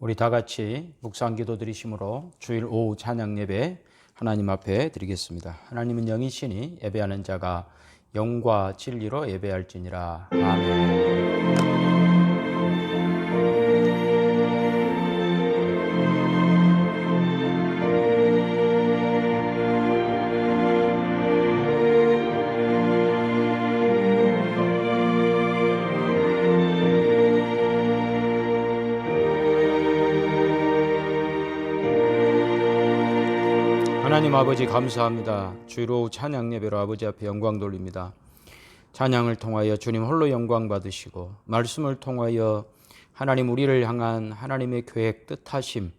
우리 다 같이 묵상 기도 드리심으로 주일 오후 찬양 예배 하나님 앞에 드리겠습니다. 하나님은 영이시니 예배하는 자가 영과 진리로 예배할지니라. 아멘. 아버지 감사합니다. 주로 찬양 예배로 아버지 앞에 영광 돌립니다. 찬양을 통하여 주님 홀로 영광 받으시고 말씀을 통하여 하나님 우리를 향한 하나님의 계획 뜻하심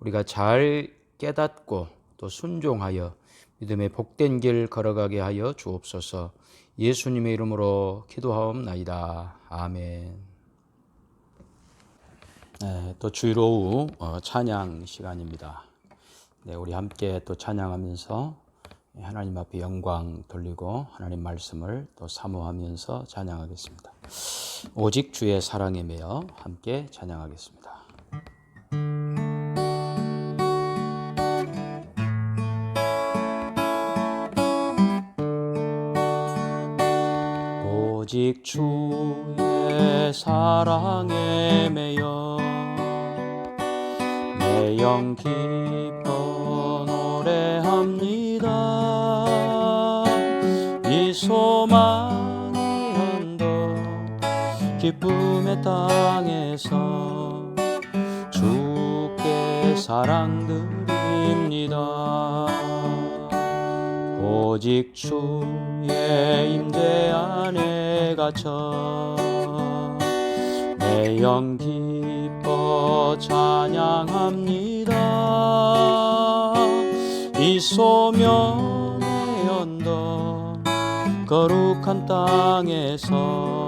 우리가 잘 깨닫고 또 순종하여 믿음의 복된 길 걸어가게 하여 주옵소서. 예수님의 이름으로 기도하옵나이다. 아멘. 네, 또 주일 오후 어, 찬양 시간입니다. 네, 우리 함께 또 찬양하면서 하나님 앞에 영광 돌리고 하나님 말씀을 또 사모하면서 찬양하겠습니다. 오직 주의 사랑에 매여 함께 찬양하겠습니다. 오직 주의 사랑에 매여 내영기 기쁨의 땅에서 주께 사랑 드립니다. 오직 주의 임재 안에 갇혀 내 영 기뻐 찬양합니다. 이 소명의 언덕 거룩한 땅에서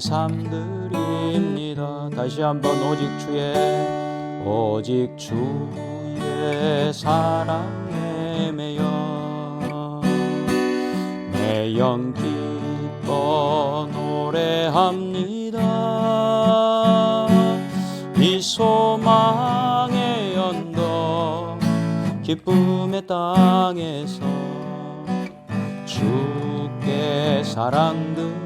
주께 내삶 드립니다. 다시 한번 오직 주의 오직 주의 사랑에 매여 내 영 기뻐 노래합니다. 이 소망의 언덕 기쁨의 땅에서 주께 사랑드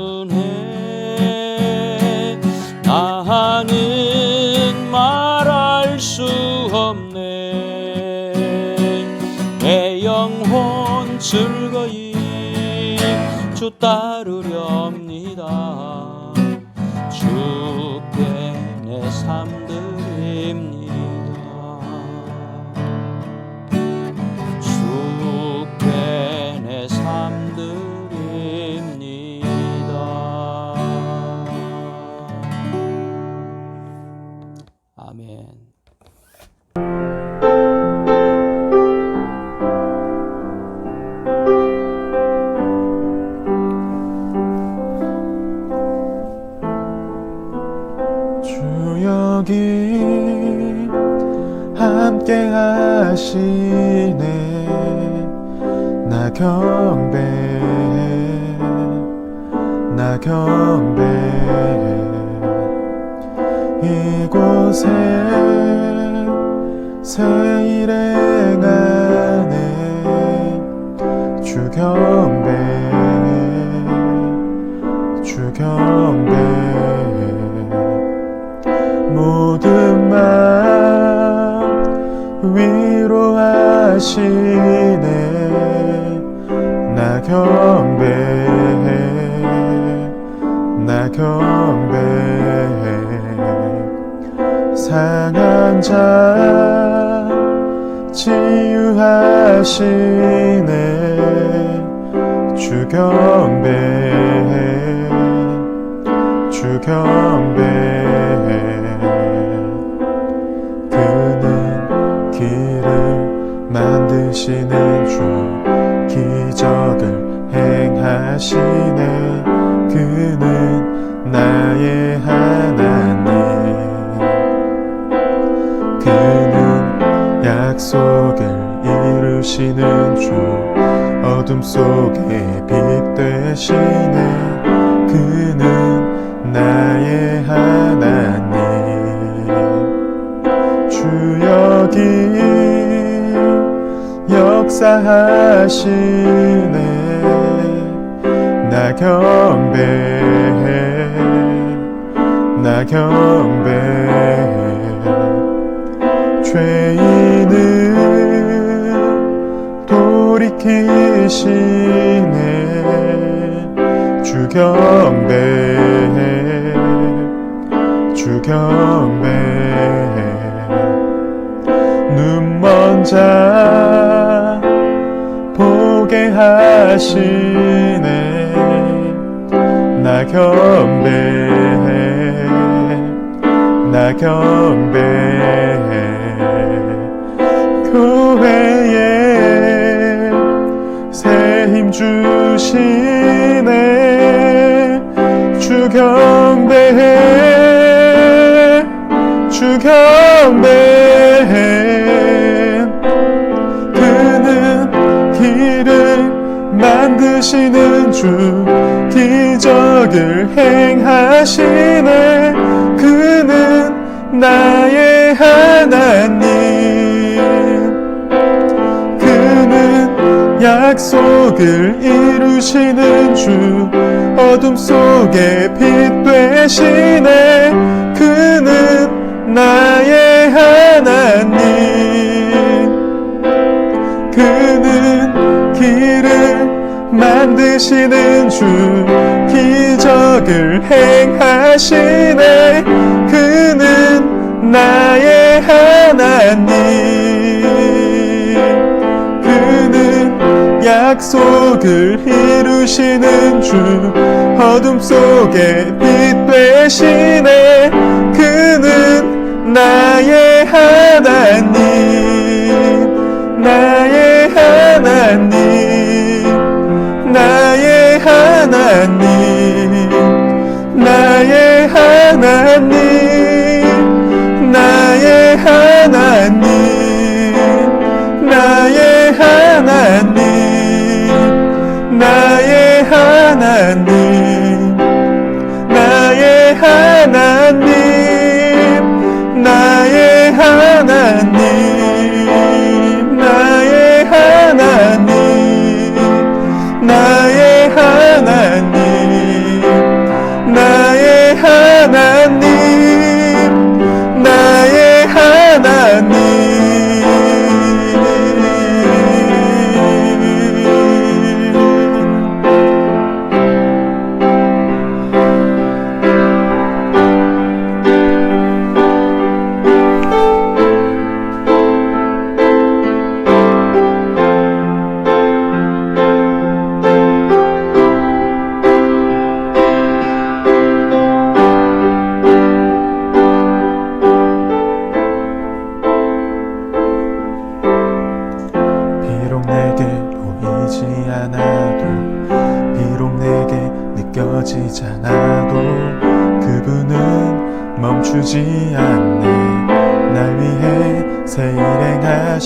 주따 함께 하시네. 나 경배해. 나 경배해. 이곳에 새 일행하네 주 경배해. 주 경배해 위로하시네 나 경배해. 나 경배해. 상한 자 치유하시네. 주 경배해. 주 경배해 속에 빛 되시네. 그는 나의 하나님. 주 여기 역사하시네. 나 경배해. 나 경배해. 죄인 돌이키시네. 주 경배해 주 경배해 눈먼 자 보게 하시네. 나 경배해 나 경배 주시네. 주 경배해. 주 경배해. 그는 길을 만드시는 주 기적을 행하시네. 그는 나의 하나님 약속을 이루시는 주 어둠 속에 빛 되시네. 그는 나의 하나님. 그는 길을 만드시는 주 기적을 행하시네. 그는 나의 하나님 약속을 이루시는 주 어둠 속에 빛 되시네. 그는 나의 하나님 나의 하나님 나의 하나님 나의 하나님 and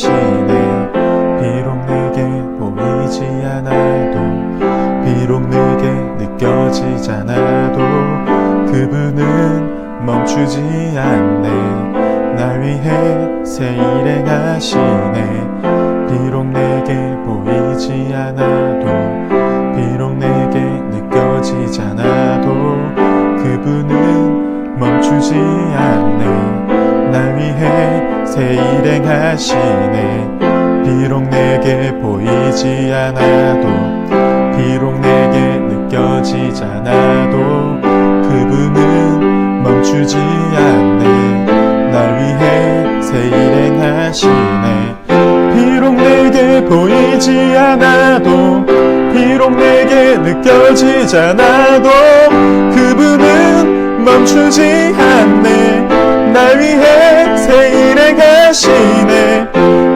일행하시네 비록 내게 보이지 않아도 비록 내게 느껴지지 않아도 그분은 멈추지 않네. 날 위해 새 일행하시네 하시네 비록 내게 보이지 않아도 비록 내게 느껴지지 않아도 그분은 멈추지 않네. 날 위해 새 일행하시네. 비록 내게 보이지 않아도 비록 내게 느껴지지 않아도 그분은 멈추지 않네. 날 위해 새 일행하시네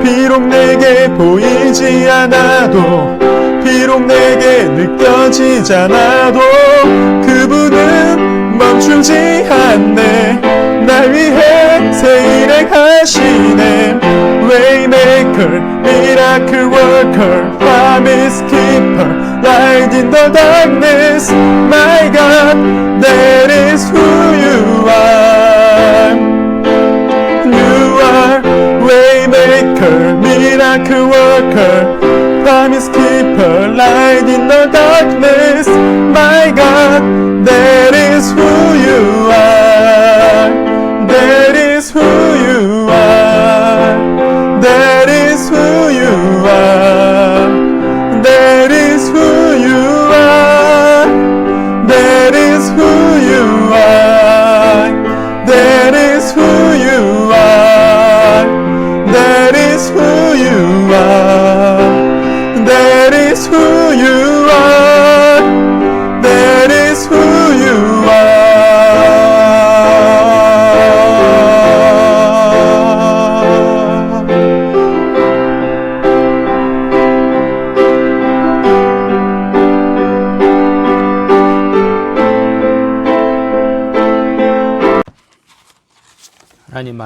비록 내게 보이지 않아도 비록 내게 느껴지지 않아도 그분은 멈추지 않네 날 위해 새 일행하시네 Waymaker, Miracle Worker, Promise Keeper Light in the darkness My God, that is who Miracle Worker, Promise Keeper, Light in the darkness. My God, that is who you are. That is who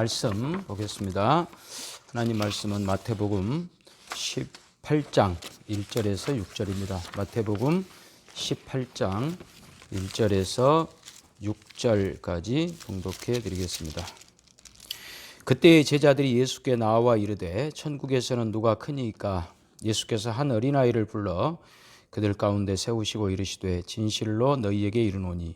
말씀 보겠습니다. 하나님 말씀은 마태복음 18장 1절에서 6절입니다. 마태복음 18장 1절에서 6절까지 봉독해 드리겠습니다. 그때 제자들이 예수께 나와 이르되 천국에서는 누가 크니까 예수께서 한 어린아이를 불러 그들 가운데 세우시고 이르시되 진실로 너희에게 이르노니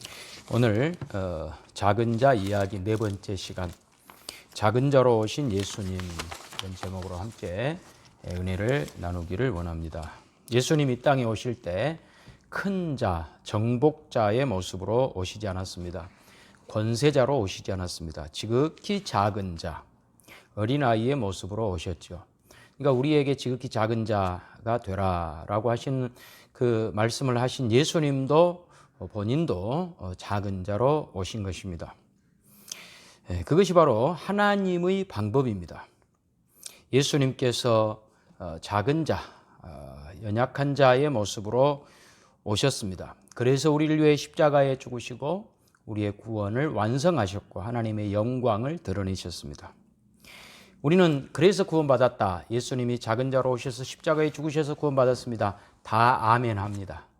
오늘 어, 작은 자 이야기 네 번째 시간 작은 자로 오신 예수님 이런 제목으로 함께 은혜를 나누기를 원합니다. 예수님 이 땅에 오실 때 큰 자, 정복자의 모습으로 오시지 않았습니다. 권세자로 오시지 않았습니다. 지극히 작은 자, 어린아이의 모습으로 오셨죠. 그러니까 우리에게 지극히 작은 자가 되라라고 하신 그 말씀을 하신 예수님도 본인도 어, 작은 자로 오신 것입니다. 예, 그것이 바로 하나님의 방법입니다. 예수님께서 어, 작은 자, 어, 연약한 자의 모습으로 오셨습니다. 그래서 우리를 위해 십자가에 죽으시고 우리의 구원을 완성하셨고 하나님의 영광을 드러내셨습니다. 우리는 그래서 구원받았다. 예수님이 작은 자로 오셔서 십자가에 죽으셔서 구원받았습니다. 다 아멘합니다.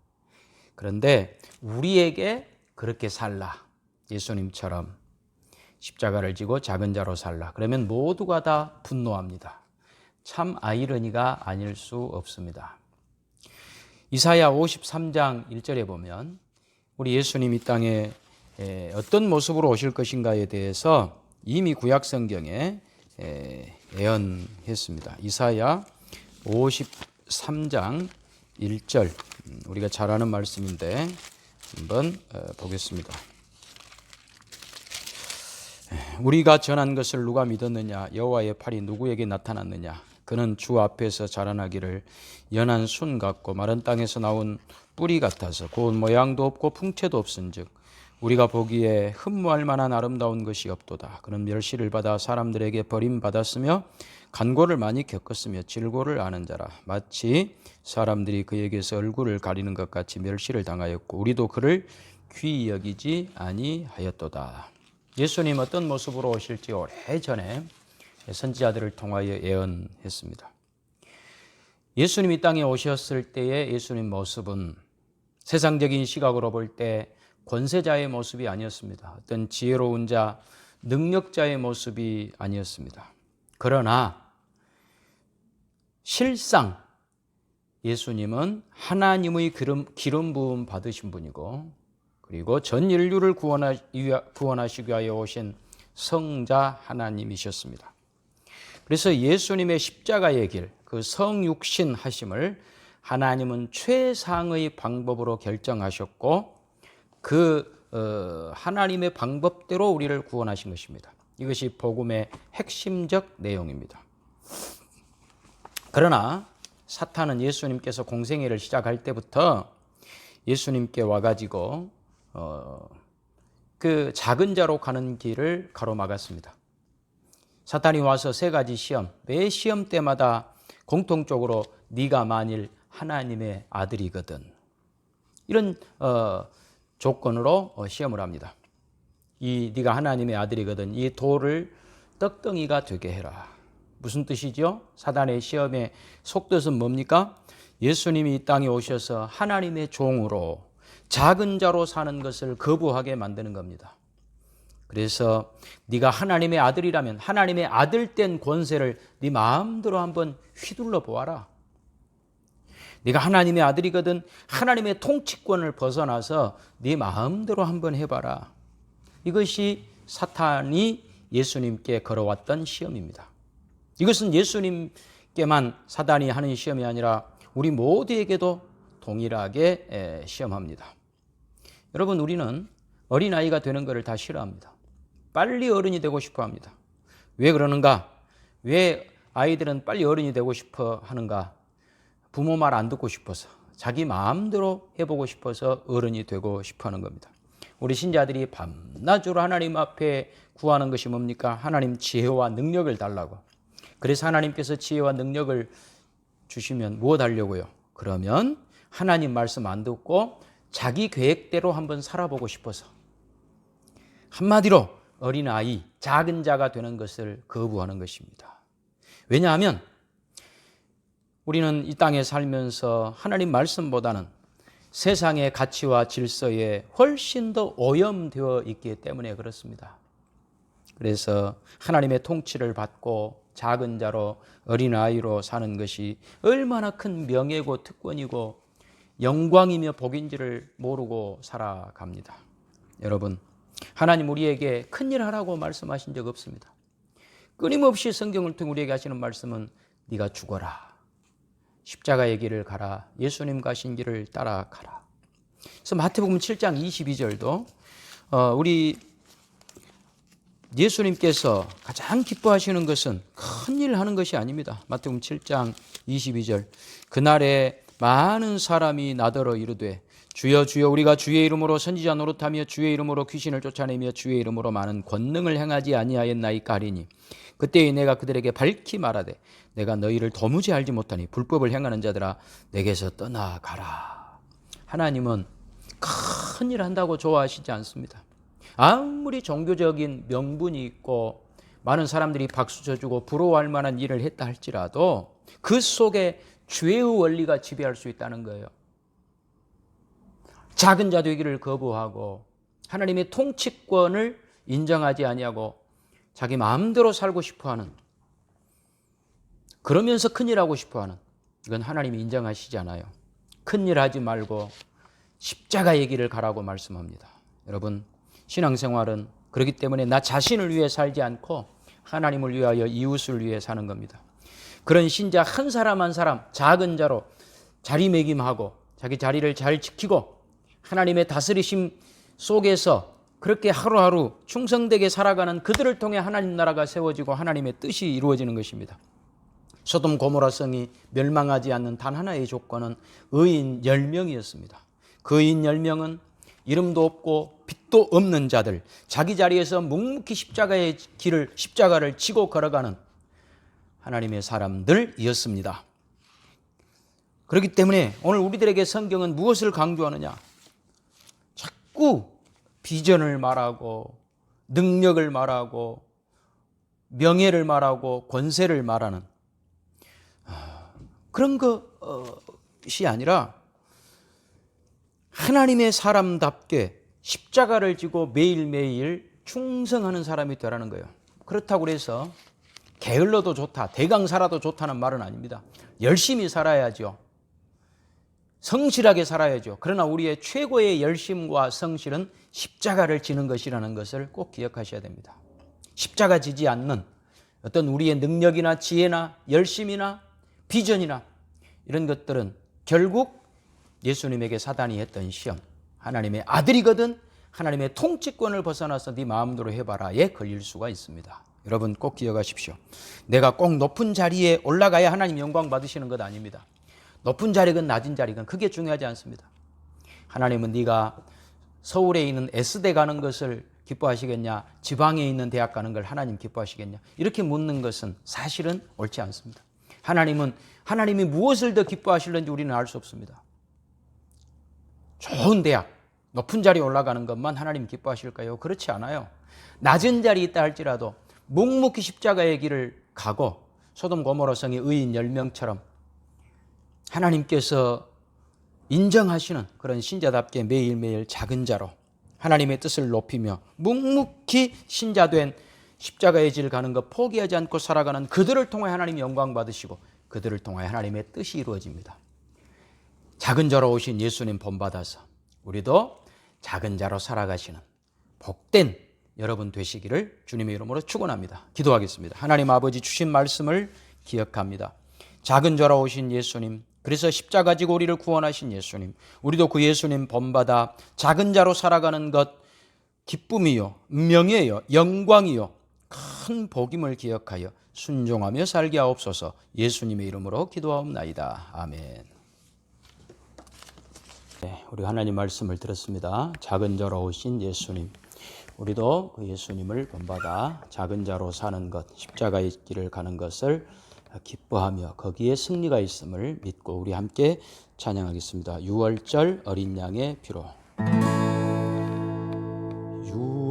그런데 우리에게 그렇게 살라. 예수님처럼 십자가를 지고 작은 자로 살라. 그러면 모두가 다 분노합니다. 참 아이러니가 아닐 수 없습니다. 이사야 53장 1절에 보면 우리 예수님 이 땅에 어떤 모습으로 오실 것인가에 대해서 이미 구약 성경에 예언했습니다. 이사야 53장 1절 음, 우리가 잘 아는 말씀인데 한번 어, 보겠습니다. 우리가 전한 것을 누가 믿었느냐? 여호와의 팔이 누구에게 나타났느냐? 그는 주 앞에서 자라나기를 연한 순 같고 마른 땅에서 나온 뿌리 같아서 고운 모양도 없고 풍채도 없은즉 우리가 보기에 흠모할 만한 아름다운 것이 없도다. 그는 멸시를 받아 사람들에게 버림받았으며 간고를 많이 겪었으며 질고를 아는 자라. 마치 사람들이 그에게서 얼굴을 가리는 것 같이 멸시를 당하였고 우리도 그를 귀히 여기지 아니하였도다. 예수님 어떤 모습으로 오실지 오래전에 선지자들을 통하여 예언했습니다. 예수님이 땅에 오셨을 때의 예수님 모습은 세상적인 시각으로 볼때 권세자의 모습이 아니었습니다. 어떤 지혜로운 자, 능력자의 모습이 아니었습니다. 그러나 실상 예수님은 하나님의 기름, 기름 부음 받으신 분이고 그리고 전 인류를 구원하, 구원하시기 위하여 오신 성자 하나님이셨습니다. 그래서 예수님의 십자가의 길, 그 성육신 하심을 하나님은 최상의 방법으로 결정하셨고 그 어, 하나님의 방법대로 우리를 구원하신 것입니다. 이것이 복음의 핵심적 내용입니다. 그러나 사탄은 예수님께서 공생애를 시작할 때부터 예수님께 와가지고 어, 그 작은 자로 가는 길을 가로막았습니다. 사탄이 와서 세 가지 시험, 매 시험 때마다 공통적으로 네가 만일 하나님의 아들이거든 이런 어, 조건으로 어, 시험을 합니다. 이 네가 하나님의 아들이거든 이 돌을 떡덩이가 되게 해라. 무슨 뜻이죠? 사단의 시험의 속뜻은 뭡니까? 예수님이 이 땅에 오셔서 하나님의 종으로 작은 자로 사는 것을 거부하게 만드는 겁니다. 그래서 네가 하나님의 아들이라면 하나님의 아들 된 권세를 네 마음대로 한번 휘둘러 보아라. 네가 하나님의 아들이거든 하나님의 통치권을 벗어나서 네 마음대로 한번 해봐라. 이것이 사탄이 예수님께 걸어왔던 시험입니다. 이것은 예수님께만 사단이 하는 시험이 아니라 우리 모두에게도 동일하게 시험합니다. 여러분 우리는 어린아이가 되는 것을 다 싫어합니다. 빨리 어른이 되고 싶어 합니다. 왜 그러는가? 왜 아이들은 빨리 어른이 되고 싶어 하는가? 부모 말 안 듣고 싶어서 자기 마음대로 해보고 싶어서 어른이 되고 싶어 하는 겁니다. 우리 신자들이 밤낮으로 하나님 앞에 구하는 것이 뭡니까? 하나님 지혜와 능력을 달라고. 그래서 하나님께서 지혜와 능력을 주시면 무엇 하려고요? 그러면 하나님 말씀 안 듣고 자기 계획대로 한번 살아보고 싶어서 한마디로 어린아이, 작은 자가 되는 것을 거부하는 것입니다. 왜냐하면 우리는 이 땅에 살면서 하나님 말씀보다는 세상의 가치와 질서에 훨씬 더 오염되어 있기 때문에 그렇습니다. 그래서 하나님의 통치를 받고 작은 자로 어린아이로 사는 것이 얼마나 큰 명예고 특권이고 영광이며 복인지를 모르고 살아갑니다. 여러분, 하나님 우리에게 큰일 하라고 말씀하신 적 없습니다. 끊임없이 성경을 통해 우리에게 하시는 말씀은 네가 죽어라. 십자가의 길을 가라. 예수님 가신 길을 따라가라. 그래서 마태복음 7장 22절도 어, 우리 예수님께서 가장 기뻐하시는 것은 큰 일 하는 것이 아닙니다. 마태복음 7장 22절. 그날에 많은 사람이 나더러 이르되 주여 주여 우리가 주의 이름으로 선지자 노릇하며 주의 이름으로 귀신을 쫓아내며 주의 이름으로 많은 권능을 행하지 아니하였나이까 하리니 그때에 내가 그들에게 밝히 말하되 내가 너희를 도무지 알지 못하니 불법을 행하는 자들아 내게서 떠나가라. 하나님은 큰 일 한다고 좋아하시지 않습니다. 아무리 종교적인 명분이 있고 많은 사람들이 박수 쳐주고 부러워할 만한 일을 했다 할지라도 그 속에 죄의 원리가 지배할 수 있다는 거예요. 작은 자 되기를 거부하고 하나님의 통치권을 인정하지 아니하고 자기 마음대로 살고 싶어하는 그러면서 큰일 하고 싶어하는 이건 하나님이 인정하시지 않아요. 큰일 하지 말고 십자가의 길을 가라고 말씀합니다. 여러분 신앙생활은 그렇기 때문에 나 자신을 위해 살지 않고 하나님을 위하여 이웃을 위해 사는 겁니다. 그런 신자 한 사람 한 사람 작은 자로 자리매김하고 자기 자리를 잘 지키고 하나님의 다스리심 속에서 그렇게 하루하루 충성되게 살아가는 그들을 통해 하나님 나라가 세워지고 하나님의 뜻이 이루어지는 것입니다. 소돔 고모라 성이 멸망하지 않는 단 하나의 조건은 의인 10명이었습니다. 그 의인 10명은 이름도 없고 빛도 없는 자들, 자기 자리에서 묵묵히 십자가의 길을 십자가를 치고 걸어가는 하나님의 사람들이었습니다. 그렇기 때문에 오늘 우리들에게 성경은 무엇을 강조하느냐? 자꾸 비전을 말하고 능력을 말하고 명예를 말하고 권세를 말하는 아, 그런 것이 아니라 하나님의 사람답게 십자가를 지고 매일매일 충성하는 사람이 되라는 거예요. 그렇다고 해서 게을러도 좋다, 대강 살아도 좋다는 말은 아닙니다. 열심히 살아야죠. 성실하게 살아야죠. 그러나 우리의 최고의 열심과 성실은 십자가를 지는 것이라는 것을 꼭 기억하셔야 됩니다. 십자가 지지 않는 어떤 우리의 능력이나 지혜나 열심이나 비전이나 이런 것들은 결국 예수님에게 사단이 했던 시험, 하나님의 아들이거든 하나님의 통치권을 벗어나서 네 마음대로 해봐라에 걸릴 수가 있습니다. 여러분 꼭 기억하십시오. 내가 꼭 높은 자리에 올라가야 하나님 영광 받으시는 것 아닙니다. 높은 자리건 낮은 자리건 그게 중요하지 않습니다. 하나님은 네가 서울에 있는 S대 가는 것을 기뻐하시겠냐? 지방에 있는 대학 가는 걸 하나님 기뻐하시겠냐? 이렇게 묻는 것은 사실은 옳지 않습니다. 하나님은 하나님이 무엇을 더 기뻐하실는지 우리는 알 수 없습니다. 좋은 대학, 높은 자리에 올라가는 것만 하나님 기뻐하실까요? 그렇지 않아요. 낮은 자리에 있다 할지라도 묵묵히 십자가의 길을 가고 소돔 고모라 성의 의인 10명처럼 하나님께서 인정하시는 그런 신자답게 매일매일 작은 자로 하나님의 뜻을 높이며 묵묵히 신자된 십자가의 질 가는 것 포기하지 않고 살아가는 그들을 통해 하나님 영광 받으시고 그들을 통해 하나님의 뜻이 이루어집니다. 작은 자로 오신 예수님 본받아서 우리도 작은 자로 살아가시는 복된 여러분 되시기를 주님의 이름으로 축원합니다. 기도하겠습니다. 하나님 아버지 주신 말씀을 기억합니다. 작은 자로 오신 예수님, 그래서 십자가 지고 우리를 구원하신 예수님, 우리도 그 예수님 본받아 작은 자로 살아가는 것 기쁨이요, 명예요, 영광이요, 큰 복임을 기억하여 순종하며 살게 하옵소서. 예수님의 이름으로 기도하옵나이다. 아멘. 네, 우리 하나님 말씀을 들었습니다. 작은 자로 오신 예수님. 우리도 그 예수님을 본받아 작은 자로 사는 것, 십자가의 길을 가는 것을 기뻐하며 거기에 승리가 있음을 믿고 우리 함께 찬양하겠습니다. 6월절 어린 양의 피로.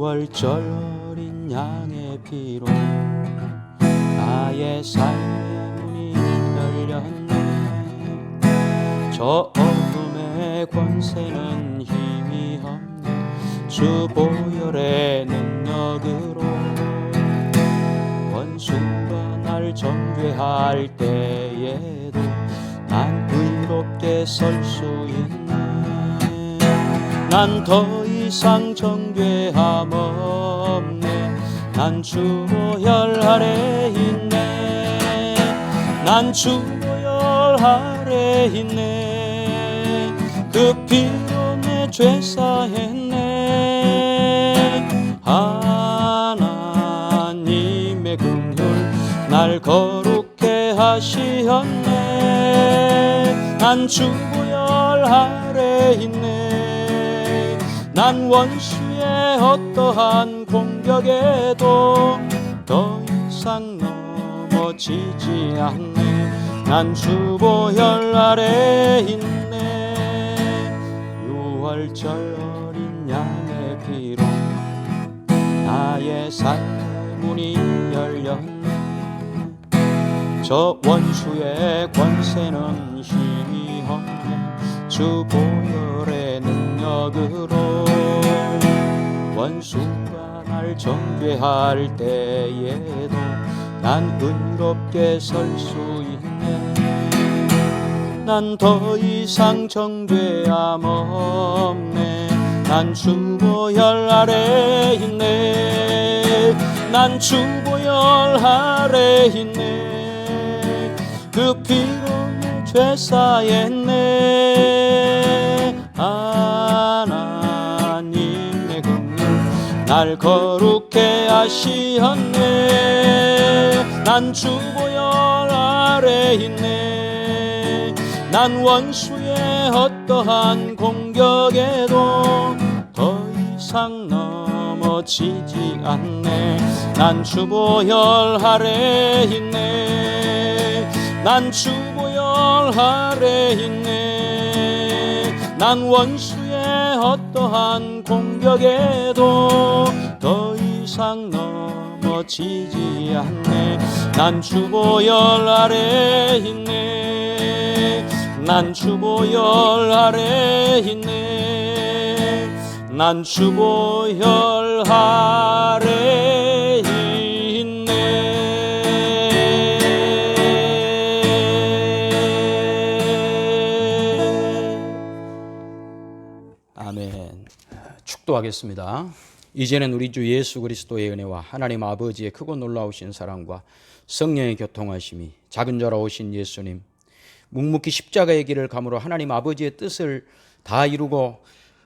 6월절 어린 양의 피로 나의 삶의 문이 열렸네 저 어둠의 권세는 힘이 없네 주 보혈의 능력으로 정죄 할 때에도 난 의롭게 설 수 있네 난 더 이상 정죄함 없네. 난 주보혈 아래 있네. 난 주보혈 아래 있네. 그 피로 내 죄 사했네. 하나님의 긍휼 날 거룩해 하시었네. 난 주보혈 아래 있네. 난 원수의 어떠한 공격에도 더 이상 넘어지지 않네. 난 주보혈 아래 있네. 6월절 어린 양의 피로 나의 삶의 문이 열렸네 저 원수의 권세는 없네 주 보혈의 능력으로 원수가 날 정죄할 때에도 난 의롭게 설 수 있네. 난 더 이상 정죄함 없네. 난 주보혈 아래 있네. 난 주보혈 아래 있네 그 피로 내죄 사했네. 하나님의 긍휼 날 거룩해 하시었네. 난 주보혈 아래 있네. 난 원수의 어떠한 공격에도 더 이상 넘어지지 않네. 난 주보혈 아래 있네 난 주보혈 아래 있네. 난 원수의 어떠한 공격에도 더 이상 넘어지지 않네. 난 주보혈 아래 있네. 난 주보혈 아래 있네. 난 주보혈 아래 축도하겠습니다 이제는 우리 주 예수 그리스도의 은혜와 하나님 아버지의 크고 놀라우신 사랑과 성령의 교통하심이 작은 자라 오신 예수님 묵묵히 십자가의 길을 감으로 하나님 아버지의 뜻을 다 이루고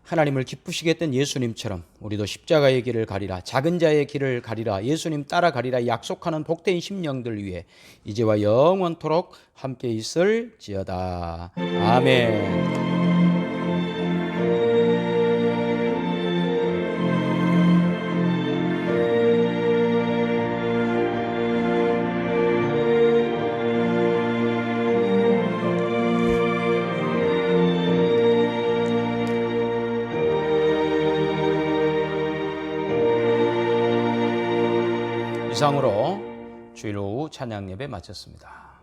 하나님을 기쁘시게 했던 예수님처럼 우리도 십자가의 길을 가리라 작은 자의 길을 가리라 예수님 따라 가리라 약속하는 복된 심령들 위해 이제와 영원토록 함께 있을지어다 아멘. 예배 마쳤습니다.